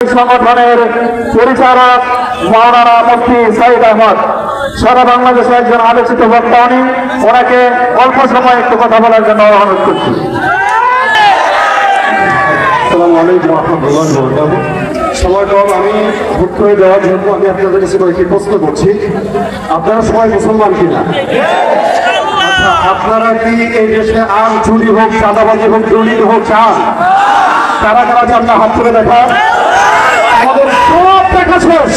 সংগঠনের পরিচালক মাওলানা মুফতি সাইদ আহমদ। সারা বাংলাদেশে একজন আলোচিত বক্তা উনি। ওনাকে অল্প সময় একটু কথা বলার জন্য অনুরোধ করছি। আমি হুট করে দেওয়ার জন্য আমি আপনাদের কাছে কয়েকটি প্রশ্ন করছি। আপনারা সবাই মুসলমান কিনা? আচ্ছা, আপনারা কি এই দেশে আম চুরি হোক চাঁদাবাজি হোক দুর্নীতি হোক চান? কারা কারা চান না হাত তুলে দেখা শেষ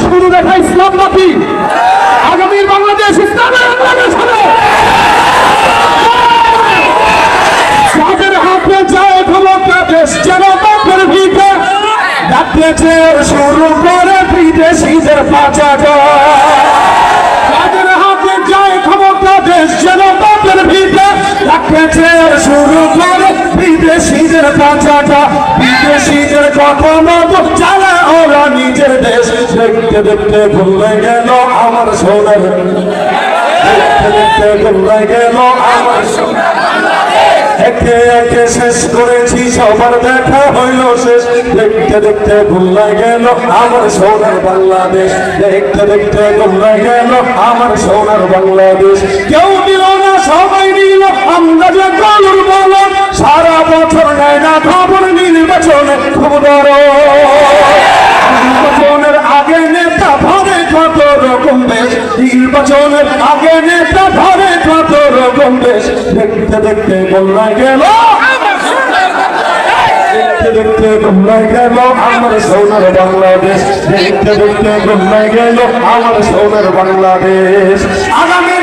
শুধু দেখা ইসলাম নাকি আগামীর বাংলাদেশ ইসলামের বাংলাদেশ হবে। যাদের হাতে যায় ক্ষমতা দেশ যেন বাপের ভিটে ডাকতেছে শুরু করে বিদেশিদের পাচাটা যাদের হাতে যায় ক্ষমতা দেশ যেন বাপের ভিটে ডাকতেছে শুরু করে বিদেশিদের পাচাটা বিদেশিদের কথা মতো চালা ওরা নিজের দেশ দেখতে দেখতে ভুলে গেল আমার সোনার। দেখতে দেখতে ভুলে গেল আমার সোনার। একে একে শেষ করেছি, সবার দেখা হইল শেষ। দেখতে দেখতে ভুলা গেল আমার সোনার বাংলাদেশ। দেখতে দেখতে ভুলা গেল আমার সোনার বাংলাদেশ। কেউ দিল না, সবাই নিল আমরা যে গলুর বল। সারা বছর নেয় না খবর নির্বাচনে খুব বড়। নির্বাচনের আগে নেতা ধরে কত রকম দেশ দেখতে দেখতে বললা গেল। দেখতে দেখতে গেল। আমার সোনার বাংলাদেশ। দেখতে দেখতে গেল। আমার সোনার বাংলাদেশ। আগামী